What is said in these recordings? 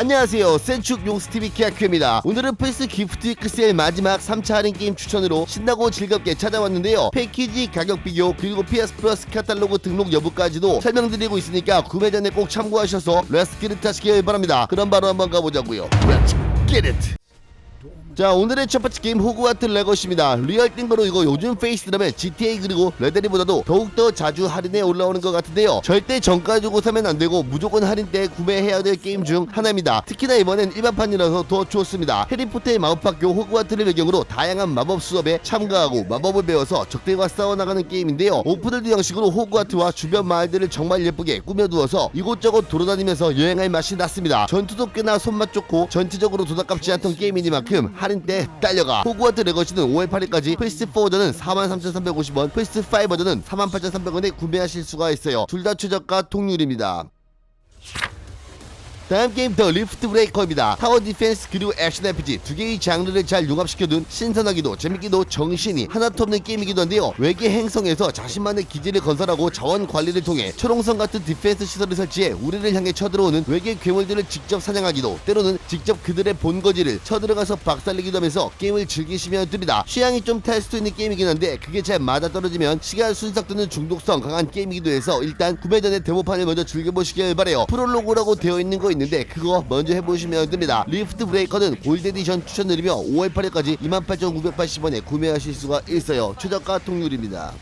안녕하세요. 센축 용스TV 키아큐입니다. 오늘은 플스 기프트 위크 세일 마지막 3차 할인 게임 추천으로 신나고 즐겁게 찾아왔는데요. 패키지 가격 비교 그리고 PS 플러스 카탈로그 등록 여부까지도 설명드리고 있으니까 구매 전에 꼭 참고하셔서 렛츠기릿 하시길 바랍니다. 그럼 바로 한번 가보자고요. 렛츠기릿 자 오늘의 첫 번째 게임 호그와트 레거시입니다. 리얼 띵거로 이거 요즘 페이스라면 GTA 그리고 레데리보다도 더욱더 자주 할인에 올라오는 것 같은데요. 절대 정가 주고 사면 안되고 무조건 할인 때 구매해야 될 게임 중 하나입니다. 특히나 이번엔 일반판이라서 더 좋습니다. 해리포터의 마법학교 호그와트를 배경으로 다양한 마법 수업에 참가하고 마법을 배워서 적들과 싸워나가는 게임인데요. 오픈월드 형식으로 호그와트와 주변 마을들을 정말 예쁘게 꾸며두어서 이곳저곳 돌아다니면서 여행할 맛이 났습니다. 전투도 꽤나 손맛 좋고 전체적으로 도닥갑지 않던 게임이니만큼 할인 때 딸려가. 호그와트 레거시는 5월 8일까지 플스4 버전은 43,350원 플스5 버전은 48,300원에 구매하실 수가 있어요. 둘 다 최저가 통률입니다 다음 게임 더 리프트 브레이커입니다. 타워 디펜스 그리고 액션 RPG 두 개의 장르를 잘 융합시켜둔 신선하기도 재밌기도 정신이 하나도 없는 게임이기도 한데요. 외계 행성에서 자신만의 기지를 건설하고 자원 관리를 통해 초롱성 같은 디펜스 시설을 설치해 우리를 향해 쳐들어오는 외계 괴물들을 직접 사냥하기도 때로는 직접 그들의 본거지를 쳐들어가서 박살내기도 하면서 게임을 즐기시면 됩니다. 취향이 좀 탈 수도 있는 게임이긴 한데 그게 잘 맞아떨어지면 시간 순삭되는 중독성 강한 게임이기도 해서 일단 구매 전에 데모판을 먼저 즐겨보시길 바래요. 프롤로그라고 되어 있는 거 있는 데 그거 먼저 해보시면 됩니다. 리프트 브레이커는 골드 에디션 추천드리며 5월 8일까지 28,980원에 구매하실 수가 있어요. 최저가 통률입니다.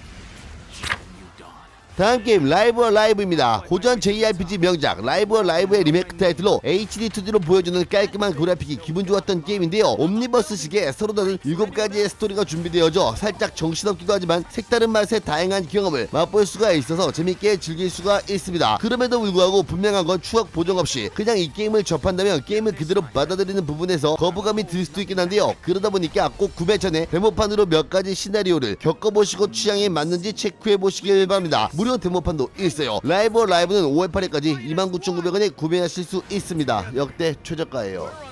다음 게임 라이브 어 라이브입니다. 고전 JRPG 명작 라이브 어 라이브의 리메이크 타이틀로 HD 2D로 보여주는 깔끔한 그래픽이 기분 좋았던 게임인데요. 옴니버스식의 서로 다른 7가지의 스토리가 준비되어져 살짝 정신없기도 하지만 색다른 맛의 다양한 경험을 맛볼 수가 있어서 재밌게 즐길 수가 있습니다. 그럼에도 불구하고 분명한 건 추억 보정 없이 그냥 이 게임을 접한다면 게임을 그대로 받아들이는 부분에서 거부감이 들 수도 있긴 한데요. 그러다 보니까 꼭 구매 전에 데모판으로 몇 가지 시나리오를 겪어보시고 취향에 맞는지 체크해 보시길 바랍니다. 무료 데모판도 있어요. 라이브 어 라이브는 5월 8일까지 29,900원에 구매하실 수 있습니다. 역대 최저가예요.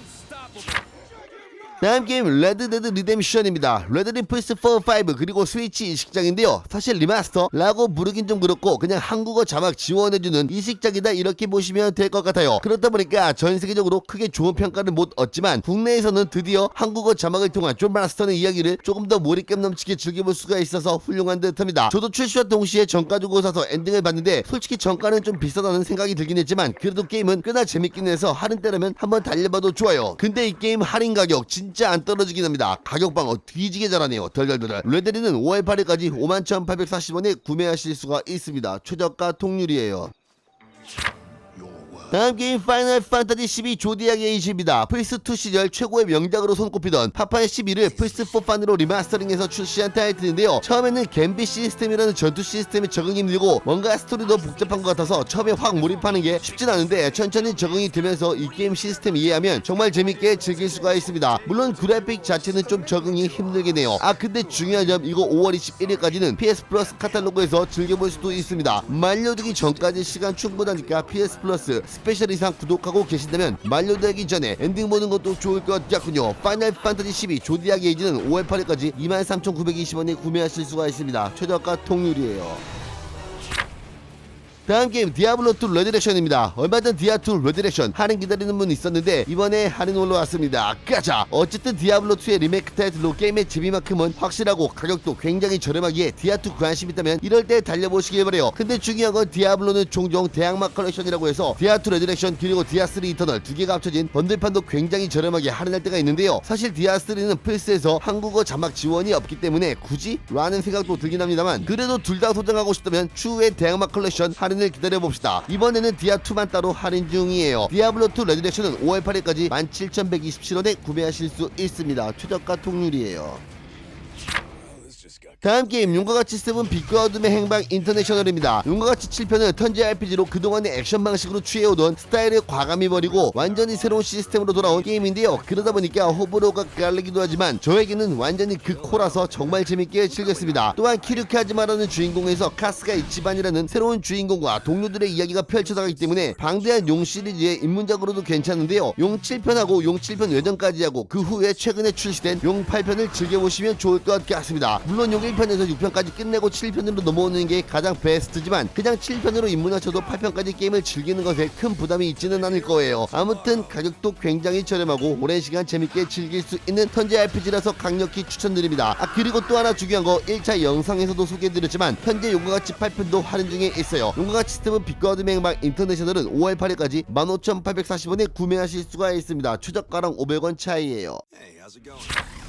다음 게임 레드데드 리뎀션입니다. 레드린 플스4 5 그리고 스위치 이식작인데요. 사실 리마스터라고 부르긴 좀 그렇고 그냥 한국어 자막 지원해주는 이식작이다 이렇게 보시면 될 것 같아요. 그렇다 보니까 전 세계적으로 크게 좋은 평가를 못 얻지만 국내에서는 드디어 한국어 자막을 통한 존 마스터의 이야기를 조금 더 몰입감 넘치게 즐겨볼 수가 있어서 훌륭한 듯합니다. 저도 출시와 동시에 정가 주고 사서 엔딩을 봤는데 솔직히 정가는 좀 비싸다는 생각이 들긴 했지만 그래도 게임은 꽤나 재밌긴 해서 할인 때라면 한번 달려봐도 좋아요. 근데 이 게임 할인 가격 진짜 안 떨어지긴 합니다. 가격 방어 뒤지게 잘하네요. 덜덜덜. 레데리는 5월 8일까지 51,840원에 구매하실 수가 있습니다. 최저가 통률이에요. 다음 게임 파이널 판타지 12 조디악 에이지입니다. 플스2 시절 최고의 명작으로 손꼽히던 파파의 11을 플스4 판으로 리마스터링해서 출시한 타이틀인데요. 처음에는 갬비 시스템이라는 전투 시스템에 적응이 힘들고 뭔가 스토리도 복잡한 것 같아서 처음에 확 몰입하는 게 쉽진 않은데 천천히 적응이 되면서 이 게임 시스템 이해하면 정말 재밌게 즐길 수가 있습니다. 물론 그래픽 자체는 좀 적응이 힘들긴 해요. 아 근데 중요한 점 이거 5월 21일까지는 PS 플러스 카탈로그에서 즐겨볼 수도 있습니다. 만료되기 전까지 시간 충분하니까 PS 플러스 스페셜 이상 구독하고 계신다면 만료되기 전에 엔딩 보는 것도 좋을 것 같군요. 파이널 판타지 12 조디악 에이지는 5월 8일까지 23,920원에 구매하실 수가 있습니다. 최저가 통률이에요. 다음 게임 디아블로2 레디렉션입니다. 얼마 전 디아2 레디렉션 할인 기다리는 분 있었는데 이번에 할인 올라왔습니다. 가자! 어쨌든 디아블로2의 리메이크 타이틀로 게임의 재미만큼은 확실하고 가격도 굉장히 저렴하기에 디아2 관심 있다면 이럴 때 달려보시길 바래요. 근데 중요한 건 디아블로는 종종 대항막 컬렉션이라고 해서 디아2 레디렉션 그리고 디아3 이터널 두 개가 합쳐진 번들판도 굉장히 저렴하게 할인할 때가 있는데요. 사실 디아3는 플스에서 한국어 자막 지원이 없기 때문에 굳이? 라는 생각도 들긴 합니다만 그래도 둘 다 소장하고 싶다면 추후에 대항막 컬렉션 할인 을 기다려봅시다. 이번에는 디아2만 따로 할인 중이에요. 디아블로2 레디렉션은 5월 8일까지 17,127원에 구매하실 수 있습니다. 최저가 통률이에요. 다음 게임 용과 같이 세븐 빛과 어둠의 행방 인터내셔널입니다. 용과 같이 7편은 턴제 RPG로 그동안의 액션 방식으로 취해오던 스타일을 과감히 버리고 완전히 새로운 시스템으로 돌아온 게임인데요. 그러다 보니까 호불호가 갈리기도 하지만 저에게는 완전히 그 코라서 정말 재밌게 즐겼습니다. 또한 키르케 하지마라는 주인공에서 카스가 이치반이라는 새로운 주인공과 동료들의 이야기가 펼쳐나가기 때문에 방대한 용 시리즈의 입문작으로도 괜찮은데요. 용 7편하고 용 7편 외전까지 하고 그 후에 최근에 출시된 용 8편을 즐겨보시면 좋을 것 같습니다. 물론 용 1 편에서 6편까지 끝내고 7편으로 넘어오는 게 가장 베스트지만 그냥 7편으로 입문하셔도 8편까지 게임을 즐기는 것에 큰 부담이 있지는 않을 거예요. 아무튼 가격도 굉장히 저렴하고 오랜 시간 재밌게 즐길 수 있는 현재 RPG라서 강력히 추천드립니다. 아 그리고 또 하나 중요한 거 1차 영상에서도 소개해드렸지만 현재 용과 같이 8편도 할인 중에 있어요. 용과 같이 스텝은 빛과 어둠의 행방 인터내셔널은 5월 8일까지 15,840원에 구매하실 수가 있습니다. 최저가랑 500원 차이에요. Hey?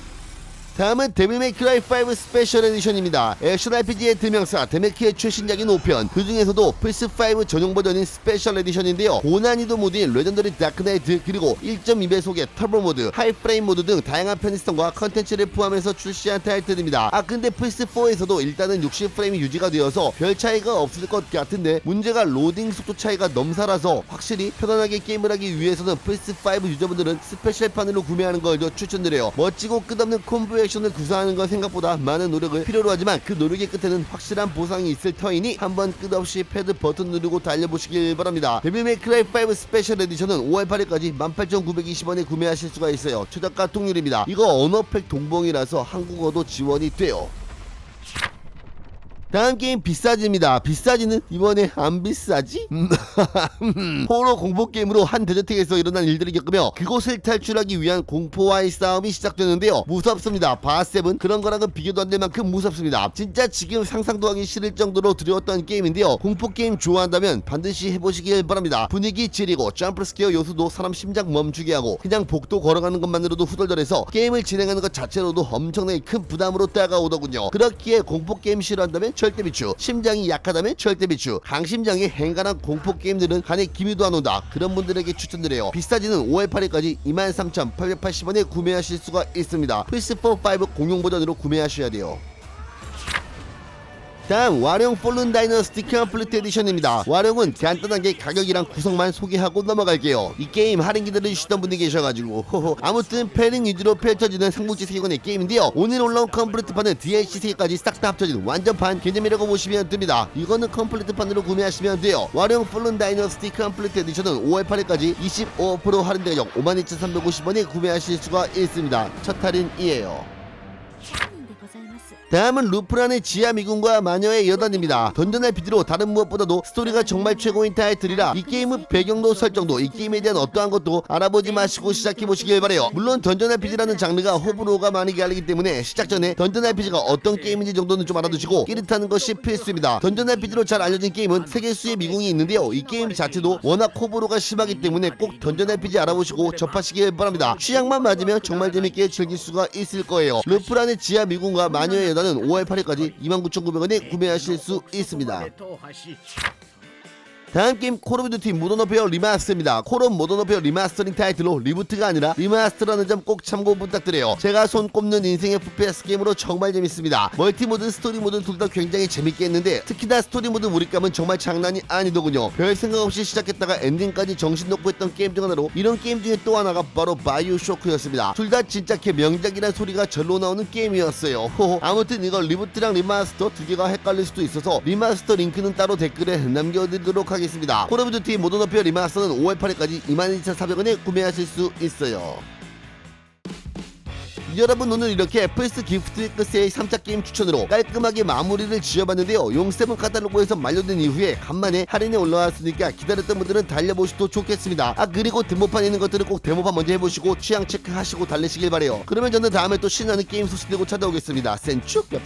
다음은 데빌 메이 크라이 5 스페셜 에디션입니다. 액션 RPG의 대명사 데메키의 최신작인 5편 그 중에서도 플스5 전용 버전인 스페셜 에디션인데요. 고난이도 모드인 레전더리 다크나이트 그리고 1.2배속의 터보 모드, 하이프레임 모드 등 다양한 편의성과 컨텐츠를 포함해서 출시한 타이틀입니다. 아 근데 플스4에서도 일단은 60프레임이 유지가 되어서 별 차이가 없을 것 같은데 문제가 로딩 속도 차이가 넘사라서 확실히 편안하게 게임을 하기 위해서는 플스5 유저분들은 스페셜판으로 구매하는 걸 더 추천드려요. 멋지고 끝없는 콤보 액션을 구사하는 건 생각보다 많은 노력을 필요로 하지만 그 노력의 끝에는 확실한 보상이 있을 터이니 한번 끝없이 패드 버튼 누르고 달려보시길 바랍니다. 데빌 메이크라이 5 스페셜 에디션은 5월 8일까지 18,920원에 구매하실 수가 있어요. 최저가 통률입니다. 이거 언어팩 동봉이라서 한국어도 지원이 돼요. 다음 게임 비싸집니다. 비싸지는 이번에 안 비싸지? 음, 호러 공포 게임으로 한 데저트에서 일어난 일들을 겪으며 그곳을 탈출하기 위한 공포와의 싸움이 시작되는데요. 무섭습니다. 바세븐 그런 거랑은 비교도 안 될 만큼 무섭습니다. 진짜 지금 상상도 하기 싫을 정도로 두려웠던 게임인데요. 공포 게임 좋아한다면 반드시 해보시길 바랍니다. 분위기 지리고 점프 스퀘어 요소도 사람 심장 멈추게 하고 그냥 복도 걸어가는 것만으로도 후덜덜해서 게임을 진행하는 것 자체로도 엄청나게 큰 부담으로 다가오더군요. 그렇기에 공포 게임 싫어한다면 절대 비추, 심장이 약하다면 절대 비추, 강심장이 행간한 공포 게임들은 간에 기미도 안 온다. 그런 분들에게 추천드려요. 비싸지는 5월 8일까지 23,880원에 구매하실 수가 있습니다. 플스4 5 공용 버전으로 구매하셔야 돼요. 다음 와룡 폴른 다이너스티 컴플리트 에디션입니다. 와룡은 간단하게 가격이랑 구성만 소개하고 넘어갈게요. 이 게임 할인 기다려주시던 분이 계셔가지고 호호. 아무튼 패링 위주로 펼쳐지는 삼국지 세계관의 게임인데요. 오늘 올라온 컴플리트판은 DLC 세계까지 싹 다 합쳐진 완전판 개념이라고 보시면 됩니다. 이거는 컴플리트판으로 구매하시면 돼요. 와룡 폴른 다이너스티 컴플리트 에디션은 5월 8일까지 25% 할인 가격 52,350원에 구매하실 수가 있습니다. 첫 할인이에요. 다음은 루프란의 지하 미군과 마녀의 여단입니다. 던전의 비디로 다른 무엇보다도 스토리가 정말 최고인 타이틀이라 이 게임은 배경도 설정도 이 게임에 대한 어떠한 것도 알아보지 마시고 시작해보시길 바래요. 물론 던전 RPG라는 장르가 호불호가 많이 갈리기 때문에 시작 전에 던전 RPG가 어떤 게임인지 정도는 좀 알아두시고 끼릿하는 것이 필수입니다. 던전 RPG로 잘 알려진 게임은 세계수의 미궁이 있는데요. 이 게임 자체도 워낙 호불호가 심하기 때문에 꼭 던전 RPG 알아보시고 접하시길 바랍니다. 취향만 맞으면 정말 재밌게 즐길 수가 있을 거예요. 루프란의 지하 미궁 과 마녀의 여단은 5월 8일까지 29,900원에 구매하실 수 있습니다. 다음 게임 콜 오브 듀티 모던 오페어 리마스터입니다. 콜 오브 모던 오페어 리마스터링 타이틀로 리부트가 아니라 리마스터라는 점 꼭 참고 부탁드려요. 제가 손 꼽는 인생 FPS 게임으로 정말 재밌습니다. 멀티 모드, 스토리 모드 둘 다 굉장히 재밌게 했는데 특히 나 스토리 모드 몰입감은 정말 장난이 아니더군요. 별 생각 없이 시작했다가 엔딩까지 정신 놓고 했던 게임 중 하나로 이런 게임 중에 또 하나가 바로 바이오 쇼크였습니다. 둘 다 진짜 개 명작이란 소리가 절로 나오는 게임이었어요. 호호. 아무튼 이거 리부트랑 리마스터 두 개가 헷갈릴 수도 있어서 리마스터 링크는 따로 댓글에 남겨드리도록 하겠습니다. 콜 오브 듀티 모던 오페어 리마스터는 5월 8일까지 22,400원에 구매하실 수 있어요. 여러분 오늘 이렇게 플스 기프트 웨크스의 3차 게임 추천으로 깔끔하게 마무리를 지어봤는데요. 용7 카탈로그에서 만료된 이후에 간만에 할인이 올라왔으니까 기다렸던 분들은 달려보셔도 좋겠습니다. 아 그리고 데모판 있는 것들은 꼭 데모판 먼저 해보시고 취향 체크하시고 달리시길 바래요. 그러면 저는 다음에 또 신나는 게임 소식 들고 찾아오겠습니다. 센축 뿅